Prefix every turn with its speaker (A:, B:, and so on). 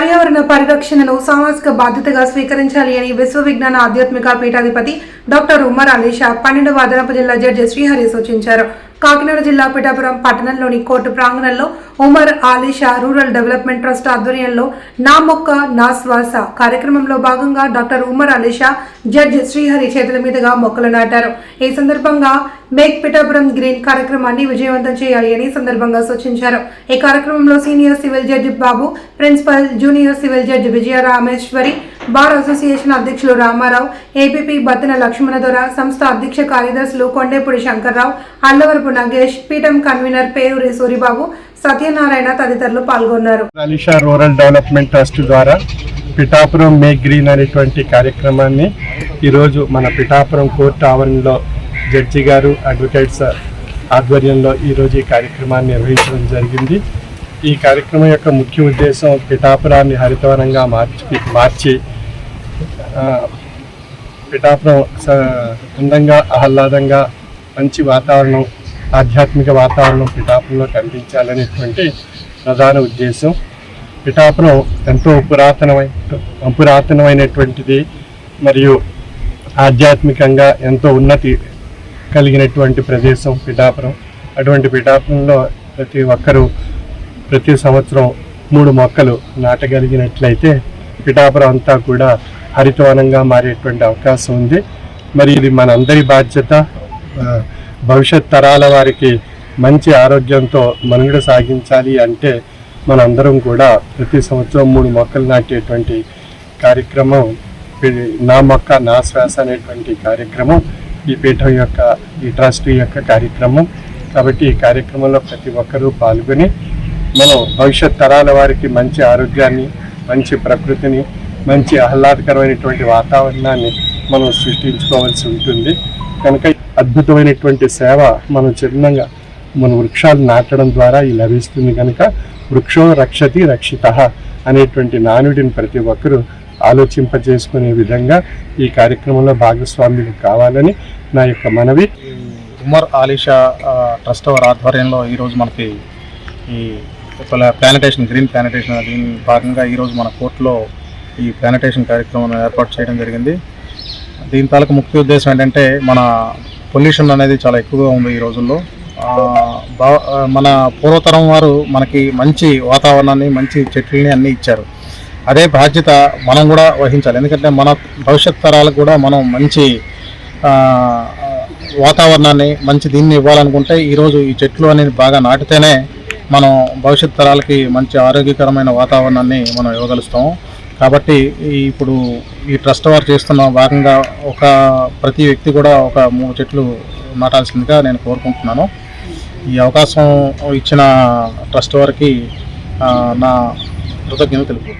A: పర్యావరణ పరిరక్షణను సామాజిక బాధ్యతగా స్వీకరించాలి అని విశ్వ విజ్ఞాన ఆధ్యాత్మిక పీఠాధిపతి డాక్టర్ ఉమర్ అలీషా పన్నెండవ అదనపు జిల్లా జడ్జి శ్రీహరి సూచించారు. కాకినాడ జిల్లా పిఠాపురం పట్టణంలోని కోర్టు ప్రాంగణంలో Umar Alisha rural development trust ఆధ్వర్యంలో నా మొక్క నా శ్వాస కార్యక్రమంలో భాగంగా డాక్టర్ ఉమర్ అలీషా జడ్జ్ శ్రీహరి చేతుల మీదుగా మొక్కలు నాటారు. ఈ సందర్భంగా మేక్ పిఠాపురం గ్రీన్ కార్యక్రమాన్ని విజయవంతం చేయాలి అని సందర్భంగా సూచించారు. ఈ కార్యక్రమంలో senior civil judge Babu principal junior civil judge Vijaya Rameshwari bar association అధ్యక్షులు రామారావు ఏపీపీ బత్తన లక్ష్మణదొర సంస్థ అధ్యక్ష కార్యదర్శులు కొండేపూడి శంకర్రావు అల్లవరపు నగేష్ పీఠం కన్వీనర్ పేరూరి సూరిబాబు సత్యనారాయణ తదితరులు పాల్గొన్నారు.
B: అలిషా రూరల్ డెవలప్మెంట్ ట్రస్ట్ ద్వారా పిఠాపురం మే గ్రీన్ అనేటువంటి కార్యక్రమాన్ని ఈరోజు మన పిఠాపురం కోర్టు ఆవరణలో జడ్జి గారు అడ్వకేట్స్ ఆధ్వర్యంలో ఈరోజు ఈ కార్యక్రమాన్ని నిర్వహించడం జరిగింది. ఈ కార్యక్రమం యొక్క ముఖ్య ఉద్దేశం పిఠాపురాన్ని హరితవనంగా మార్చి మార్చి పిఠాపురం స- అందంగా ఆహ్లాదంగా మంచి వాతావరణం ఆధ్యాత్మిక వాతావరణం పిఠాపురంలో కనిపించాలనేటువంటి ప్రధాన ఉద్దేశం. పిఠాపురం ఎంతో పురాతనమైన పురాతనమైనటువంటిది మరియు ఆధ్యాత్మికంగా ఎంతో ఉన్నతి కలిగినటువంటి ప్రదేశం పిఠాపురం. అటువంటి పిఠాపురంలో ప్రతి ఒక్కరూ ప్రతి సంవత్సరం మూడు మొక్కలు నాటగలిగినట్లయితే పిఠాపురం అంతా కూడా హరితవనంగా మారేటువంటి అవకాశం ఉంది. మరి ఇది మనందరి బాధ్యత. భవిష్యత్ తరాల వారికి మంచి ఆరోగ్యంతో మనుగడ సాగించాలి అంటే మనందరం కూడా ప్రతి సంవత్సరం మూడు మొక్కలు నాటేటువంటి కార్యక్రమం నా మొక్క నా శ్వాస అనేటువంటి కార్యక్రమం ఈ పీఠం యొక్క ఈ ట్రస్ట్ యొక్క కార్యక్రమం. కాబట్టి ఈ కార్యక్రమంలో ప్రతి ఒక్కరూ పాల్గొని మనం భవిష్యత్ తరాల వారికి మంచి ఆరోగ్యాన్ని మంచి ప్రకృతిని మంచి ఆహ్లాదకరమైనటువంటి వాతావరణాన్ని మనం సృష్టించుకోవాల్సి ఉంటుంది. కనుక అద్భుతమైనటువంటి సేవ మనం చిన్నంగా మన వృక్షాలు నాటడం ద్వారా ఈ లభిస్తుంది కనుక వృక్షో రక్షతి రక్షిత అనేటువంటి నానుడిని ప్రతి ఒక్కరూ ఆలోచింపజేసుకునే విధంగా ఈ కార్యక్రమంలో భాగస్వామ్యులు కావాలని నా యొక్క మనవి.
C: ఉమర్ ఆలీషా ట్రస్ట్ వారి ఆధ్వర్యంలో ఈరోజు మనకి ఈ ప్లానిటేషన్ గ్రీన్ ప్లానిటేషన్ దీని భాగంగా ఈరోజు మన కోర్టులో ఈ ప్లానిటేషన్ కార్యక్రమం ఏర్పాటు చేయడం జరిగింది. దీని తాలూకు ముఖ్య ఉద్దేశం ఏంటంటే మన పొల్యూషన్ అనేది చాలా ఎక్కువగా ఉంది ఈ రోజుల్లో. బా మన పూర్వతరం వారు మనకి మంచి వాతావరణాన్ని మంచి చెట్లని అన్నీ ఇచ్చారు. అదే బాధ్యత మనం కూడా వహించాలి. ఎందుకంటే మన భవిష్యత్ తరాలకు కూడా మనం మంచి వాతావరణాన్ని మంచి దీన్ని ఇవ్వాలనుకుంటే ఈరోజు ఈ చెట్లు అనేది బాగా నాటితేనే మనం భవిష్యత్ తరాలకి మంచి ఆరోగ్యకరమైన వాతావరణాన్ని మనం ఇవ్వగలుగుతాము కాబట్టి ఇప్పుడు ఈ ట్రస్ట్ వారు చేస్తున్న భాగంగా ఒక ప్రతి వ్యక్తి కూడా ఒక మూడు చెట్లు నాటాల్సిందిగా నేను కోరుకుంటున్నాను. ఈ అవకాశం ఇచ్చిన ట్రస్ట్ వారికి నా కృతజ్ఞతలు. తెలుపు